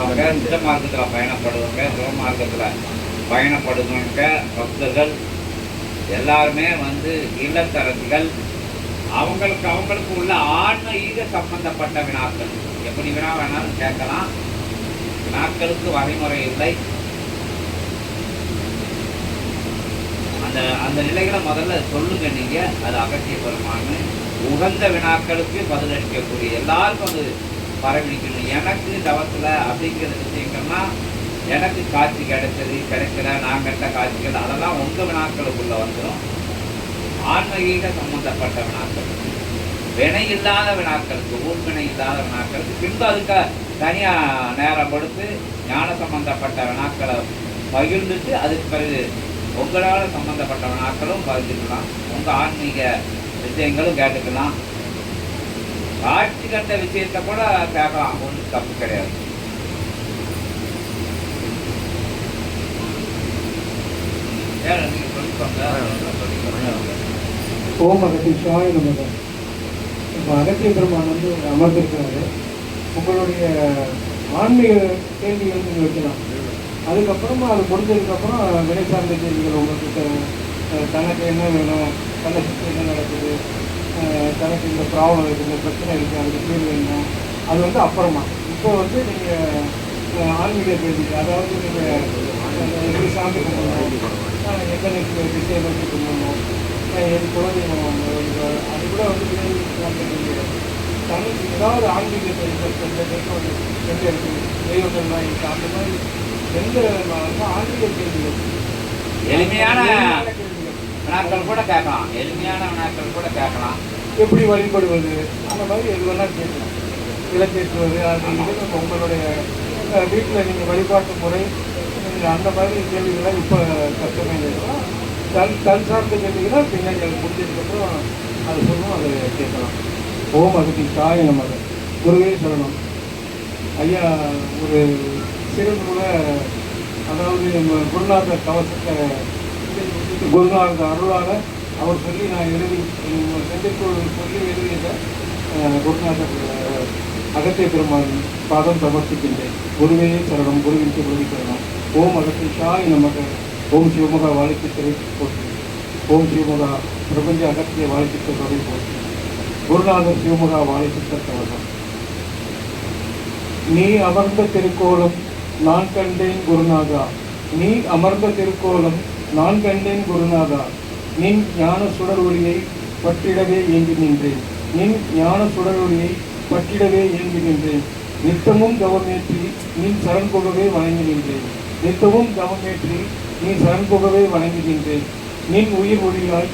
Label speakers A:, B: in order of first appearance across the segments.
A: வந்தவங்க சிற மார்க்கத்தில் பயணப்படுறவங்க சிவமார்க்கத்தில் பயணப்படுறவங்க பக்தர்கள் எல்லாருமே வந்து இல்லத்தரசிகள். அவங்களுக்கு அவங்களுக்கு உள்ள ஆன்மீக சம்பந்தப்பட்ட வினாக்கள். எப்படி வினா வேணாலும் கேட்கலாம். வினாக்களுக்கு வரைமுறை இல்லை. அந்த அந்த நிலைகளை முதல்ல சொல்லுங்க நீங்க. அது அகற்றிய பெருமான்னு உகந்த வினாக்களுக்கு பதிலளிக்கக்கூடிய எல்லாருக்கும் அது பரவலிக்கணும் எனக்கு தவத்தில் அப்படிங்கிற விஷயங்கள்னா எனக்கு காட்சி கிடைச்சது கிடைக்கல நான் கண்ட காட்சிகள் அதெல்லாம் உங்கள் வினாக்களுக்குள்ள வந்துடும் ஆன்மீக சம்பந்தப்பட்ட வினாக்கள். வினை இல்லாத வினாக்களுக்கு ஊர்வினை இல்லாத வினாக்களுக்கு பின்பு அதுக்கு தனியாக நேரம் கொடுத்து ஞான சம்பந்தப்பட்ட வினாக்களை பகிர்ந்துட்டு அதுக்கு பிறகு உங்களால் சம்பந்தப்பட்ட வினாக்களும் பகிர்ந்துக்கலாம். உங்கள் ஆன்மீக விஷயங்களும் கேட்டுக்கலாம். காட்சி கண்ட விஷயத்தை கூட கேட்கலாம் ஒன்றும் தப்பு கிடையாது.
B: ஓம் அகத்தீஷாய நமக. இப்போ அகத்திய பெருமான் வந்து அமர்ந்திருக்கிறாரு. உங்களுடைய ஆன்மீக கேள்விகள் நீங்கள் வைக்கலாம். அதுக்கப்புறமா அது முடிஞ்சதுக்கப்புறம் வினை சார்ந்த கேள்விகள் உங்களுக்கு தனக்கு என்ன வேணும் தன்னை சுற்றி என்ன நடக்குது தனக்கு இந்த ப்ராப்ளம் இருக்குது இந்த பிரச்சனை இருக்குது அதுக்கு தீர்வு என்ன? அது வந்து அப்புறமா. இப்போ வந்து நீங்கள் ஆன்மீக கேள்வி அதாவது நீங்கள் சாமி கும்பிடணும். எத்தனை விஷயம் பற்றி கும்பிடணும்? என் குலதெய்வம் அது கூட வந்து வினை தனக்கு ஏதாவது ஆன்மீக தெய்வம் எந்த இருக்குது தெய்வங்கள்லாம் இருக்குது அந்த மாதிரி எந்த ஆன்மீக கேள்விகள்?
A: எளிமையான வினாக்கள் கூட கேட்கலாம். எளிமையான வினாக்கள் கூட கேட்கலாம்.
B: எப்படி வழிபடுவது? அந்த மாதிரி எது வேணால் கேட்கலாம் விளக்கேற்றுவது அது இது உங்களுடைய வீட்டில் நீங்கள் வழிபாட்டு முறை நீங்கள் அந்த மாதிரி கேள்விகளை இப்போ கஷ்டமே கேட்கலாம் கல் கல் சார்ந்த கேள்விகளை பின்னாடி அது முடிஞ்சதுக்கப்புறம் அது சொல்லணும் அதை கேட்கலாம். ஓம் அகதி தாய் நமது குருவே சொல்லணும் ஐயா ஒரு சிறு கூட அதாவது நம்ம குருநாதர் கவசத்தை குருநாதர் அருளாக அவர் சொல்லி நான் எழுதி செந்திற்குள் சொல்லி எழுதியதை குருநாதர் அகத்திய பெருமான் பாதம் சமர்ப்பிக்கின்றேன். குருவே சரணம் குருவின் குருவி சரணம். ஓம் அகத்தீஷாய் நமக்கு ஓம் சிவமுகா வாழ்க்கை போற்றி. ஓம் சிவமுகா பிரபஞ்ச அகத்திய வாழ்க்கை தொடரை போற்றி. குருநாதர் சிவமுகா வாழ்க்கை தவறம் நீ அமர்ந்த திருக்கோலம் நான் கண்டேன் குருநாதா. நீ அமர்ந்த திருக்கோலம் நான் கண்டேன் குருநாதா நின் ஞான சுடர் ஒளியை பற்றிடவே ஏங்கி நின்றேன். நின் ஞான சுடர் ஒளியை பற்றிடவே ஏங்கி நின்றேன். நித்தமும் கவமேற்றி நீ சரண் புகவே வணங்கி நின்றேன். நித்தமும் கவமேற்றி நீ சரண் புகவே வணங்கி நின்றேன். நின் உயிர் ஒளியாய்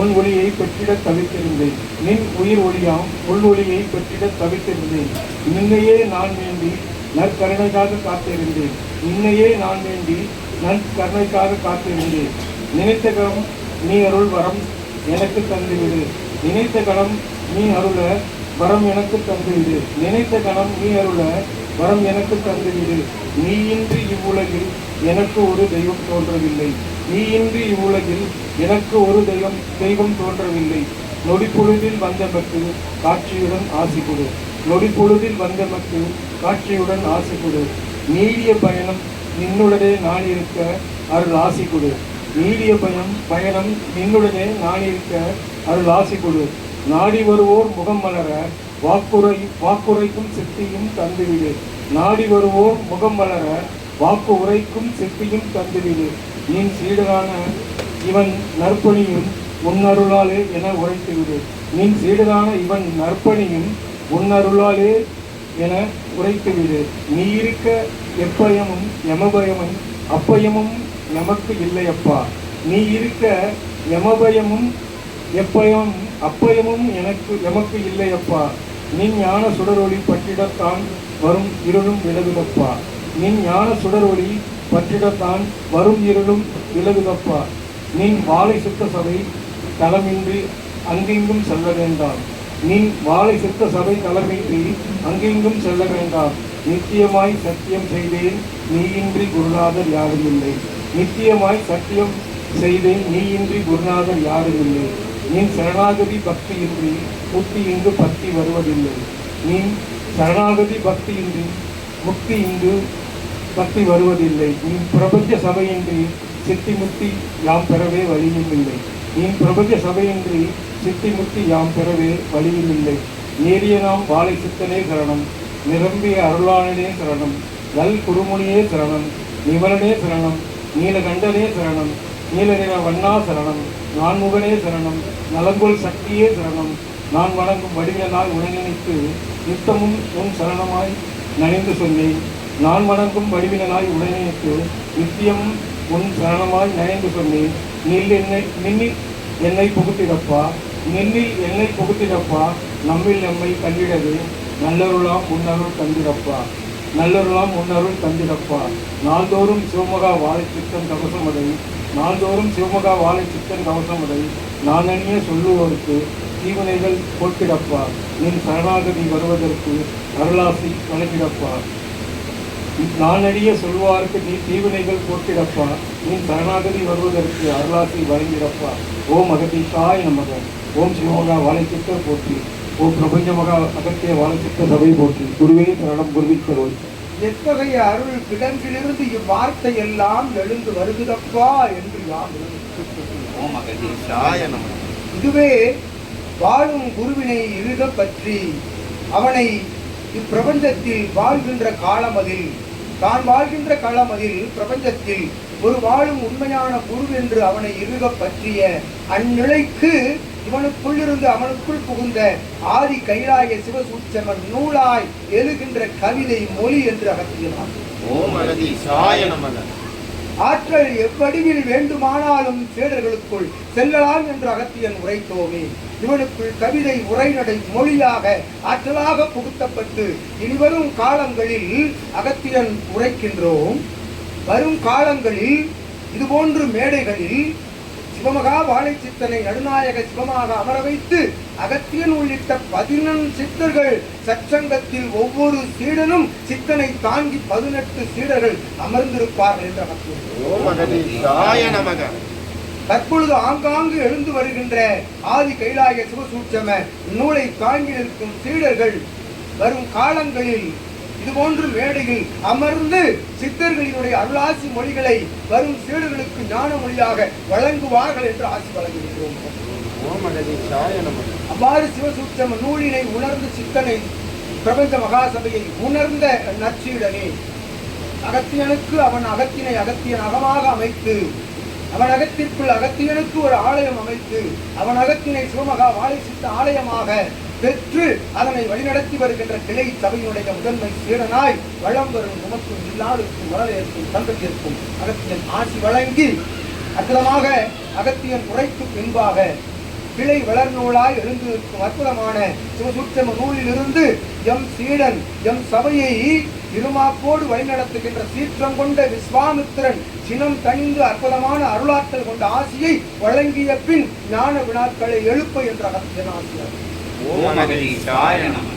B: உன் ஒளியை பெற்றிட தவித்திருந்தேன். நின் உயிர் ஒளியாம் உள் ஒளியை பெற்றிட தவித்திருந்தேன். நின்னையே நான் வேண்டி நற்கருணைக்காக காத்திருந்தேன். நின்னையே நான் வேண்டி நற்கருணைக்காக காத்திருந்தேன் நினைத்த கணம் நீ அருள் வரம் எனக்கு தந்துவிடு நினைத்த கணம் நீ அருள வரம் எனக்கு தந்துவிடு நினைத்த கணம் நீ அருள வரம் எனக்கு தந்துவிடு நீயின்றி இவ்வுலகில் எனக்கு ஒரு தெய்வம் தோன்றவில்லை. நீயின்றி இவ்வுலகில் எனக்கு ஒரு தெய்வம் தெய்வம் தோன்றவில்லை. நொடிப்பொழுதில் வந்தமக்கு காட்சியுடன் ஆசி கொடு. நொடிப்பொழுதில் வந்தமக்கு காட்சியுடன் ஆசி கொடு. நீடிய பயணம் நின்னுடனே நான் இருக்க அருள் ஆசி கொடு நீடிய பயம் பயணம் நின்னுடனே நான் இருக்க அருள் ஆசி கொடு நாடி வருவோர் முகம் மலர வாக்குரை வாக்குரைக்கும் சித்தியும் தந்துவிடு. நாடி வருவோர் முகம் மலர வாக்கு உரைக்கும் சித்தியும் தந்துவிடு. நீ சீடரான இவன் நற்பணியும் உன்னருளாலே என உரைத்துவிடு. நீ சீடரான இவன் நற்பணியும் உன்னருளாலே என உரைத்துவிடு நீ இருக்க எப்பயமும் யமபயமும் அப்பயமும் நமக்கு இல்லையப்பா. நீ இருக்க யமபயமும் எப்பயம் அப்பயமும் எனக்கு எமக்கு இல்லையப்பா. நீ ஞான சுடரொளி பற்றிடத்தான் வரும் இருளும் விலகுதப்பா. நீ ஞான சுடரொளி பற்றிடத்தான் வரும் இருளும் விலகுதப்பா. நீ வாழை சுத்த சபை தளமின்றி அங்கெங்கும் செல்ல வேண்டாம். நீ வாழை சுத்த சபை தலைமைக்கு அங்கெங்கும் செல்ல வேண்டாம். நித்தியமாய் சத்தியம் செய்தேன் நீயின்றி குருநாதர் யாரும் இல்லை. நித்தியமாய் சத்தியம் செய்தேன் நீயின்றி குருநாதர் யாரும் இல்லை. நீ சரணாகதி பக்தியின்றி புத்தி இங்கு பக்தி வருவதில்லை. நீ சரணாகதி பக்தியின்றி முக்தி இங்கு பக்தி வருவதில்லை. நீ பிரபஞ்ச சபையின்றி சித்தி முக்தி யாம் பெறவே வழியும் இல்லை என் பிரபஞ்ச சபையின்றி சித்தி முக்தி யாம் பெறவே வழியும் இல்லை ஏறிய நாம் வாழை சித்தனே சரணம். நிரம்பிய அருளாளனே சரணம். நல் குருமுனியே சரணம். நிமலனே சரணம். நீலகண்டனே சரணம். நீலநிற வண்ணா சரணம். நான்முகனே சரணம். நலங்குள் சக்தியே சரணம். நான் வணங்கும் வடிவனாய் உணநினைத்து நித்தமும் உன் சரணமாய் நனைந்து சொன்னேன். நான் வணங்கும் வடிவினாய் உடனேக்கு நித்தியம் உன் சரணமாய் நனைந்து சொன்னேன். நில் என்னை நின்னில் என்னை புகுத்திடப்பா நின்னில் என்னை புகுத்திடப்பா நம்மில் நம்மை கண்டிடவே நல்லருளாம் முன்னருள் தந்திடப்பா நல்லருளாம் முன்னருள் தந்திடப்பா. நாள்தோறும் சிவமகா வாழை சித்தன் கவசமடை நாள்தோறும் சிவமகா வாழை சித்தன் கவசமடை நான் சொல்லுவோருக்கு தீவனைகள் போட்டிடப்பா நின் சரணாகதி வருவதற்கு அருளாசி வழங்கிடப்பா. நானடிய சொல்வாருக்கு நீ தீவினைகள் போட்டிடப்பா நீ சரணாகதி வருவதற்கு அருளாசி வழங்கிடப்பா. ஓம் அகதீஷாய நமக. ஓம் சிவமகா வாழைச்சித்த போற்றி. ஓம் பிரபஞ்ச மகா அகத்திய வாழைச்சித்த சபை போற்றி. குருவே சரணம் குருவிக்கரோய்.
C: எத்தகைய அருள் கிடங்கிலிருந்து இவ்வார்த்தை எல்லாம் எழுந்து வருகிறப்பா என்று யாம்
A: ஓம் அகதீஷாய நம
C: இதுவே வாழும் குருவினை இருக பற்றி அவனை இப்பிரபஞ்சத்தில் வாழ்கின்ற காலமதில் தான் வாழ்கின்ற காலமதில் பிரபஞ்சத்தில் ஒரு வாழும் உண்மையான குரு என்று அவனை இருக பற்றிய அந்நிலைக்கு இவனுக்குள்ளிருந்து அவனுக்குள் புகுந்த ஆதி கைலாய சிவசூச்சமன் நூலாய் எழுகின்ற கவிதை மொழி என்று அகற்றினான்
A: ஓம் சாய நமதன்
C: ஆற்றல் எவ்வடிவில் வேண்டுமானாலும் சீடர்களுக்குள் செல்லலாம் என்று அகத்தியன் உரைத்தோமே. இவனுக்குள் கவிதை உரைநடை மொழியாக ஆற்றலாக புகுத்தப்பட்டு இனிவரும் காலங்களில் அகத்தியன் உரைக்கின்றோம். வரும் காலங்களில் இதுபோன்று மேடைகளில் சிவமகா வாழைச்சித்தனை நடுநாயக சிவமாக அமர வைத்து அகத்தியன் உள்ளிட்ட பதினெண் சித்தர்கள் சச்சங்கத்தில் ஒவ்வொரு சீடனும் சித்தனை தாங்கி பதினெட்டு சீடர்கள் அமர்ந்திருப்பார்கள் என்று தற்பொழுது ஆங்காங்கு எழுந்து வருகின்ற ஆதி கைலாய சிவசூட்சம நூலை தாங்கி நிற்கும் சீடர்கள் வரும் காலங்களில் இதுபோன்று மேடையில் அமர்ந்து சித்தர்களினுடைய அருளாசி மொழிகளை வரும் சீடர்களுக்கு ஞான மொழியாக வழங்குவார்கள் என்று ஆசி வழங்குகின்றோம். அவ்வாறு சிவசூட்சம நூலினை உணர்ந்து சித்தனை பிரபஞ்ச மகாசபையை உணர்ந்த நச்சியுடனே அகத்தியனுக்கு அவன் அகத்தினை அகத்தியன் அகமாக அமைத்து அவன் அகத்திற்குள் அகத்தியனுக்கு ஒரு ஆலயம் அமைத்து அவன் அகத்தினை சிவமகா வாழை சித்த ஆலயமாக பெற்று அதனை வழிநடத்தி வருகின்ற கிளை சபையினுடைய முதன்மை சீடனாய் வளம் வரும் உமக்கும் இல்லாருக்கும் வரவேற்கும் தந்தத்திற்கும் அகத்தியன் ஆசி வழங்கி அற்புதமாக அகத்தியன் உரைக்கு பின்பாக கிளை வளர்நூலாய் எழுந்து அற்புதமான சிவசூட்சம நூலிலிருந்து எம் சீடன் எம் சபையை இருமாப்போடு வழிநடத்துகின்ற சீற்றம் கொண்ட விஸ்வாமித்திரன் சினம் தணிந்து அற்புதமான அருளாற்றல் கொண்ட ஆசியை வழங்கிய பின் ஞான வினாக்களை எழுப்ப என்ற அகத்தியன் ஆசிரியர்
A: ஓம் அகதீஷாய நம